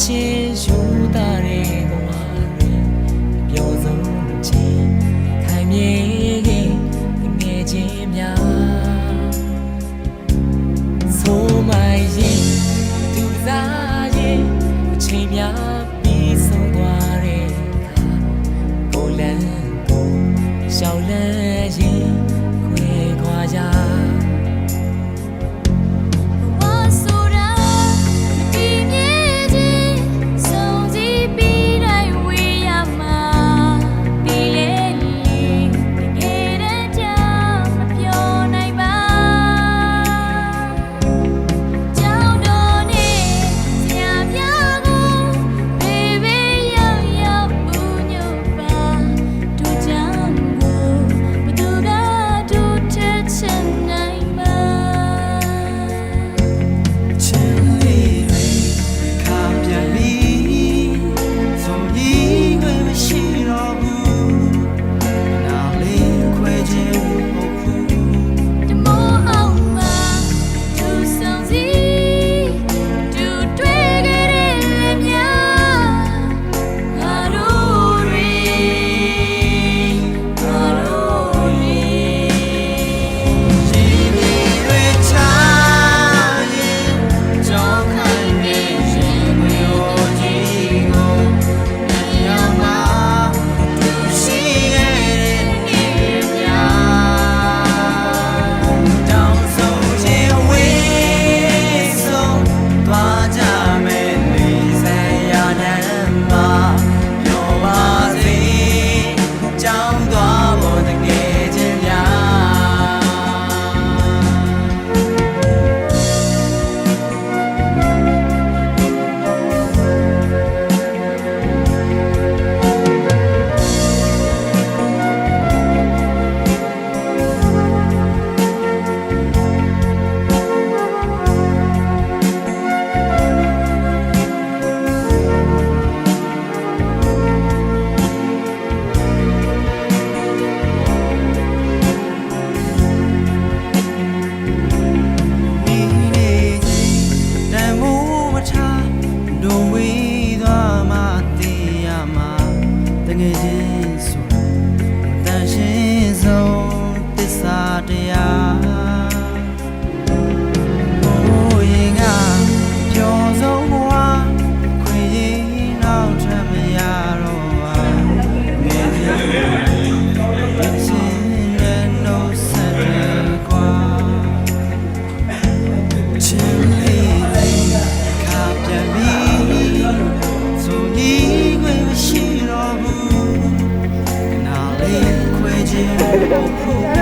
ရှင်ယူတာတဲ့ဘဝတွေအပျော်ဆုံးခြင်းခိုင်မြဲခြင်းငယ်ချင်းများဆိုမိုင်းရင်သူစားရင်အချိန်များပြီးဆုံးသွားတဲ့ကိုလန်းကိုရှောင်းလန်း cool.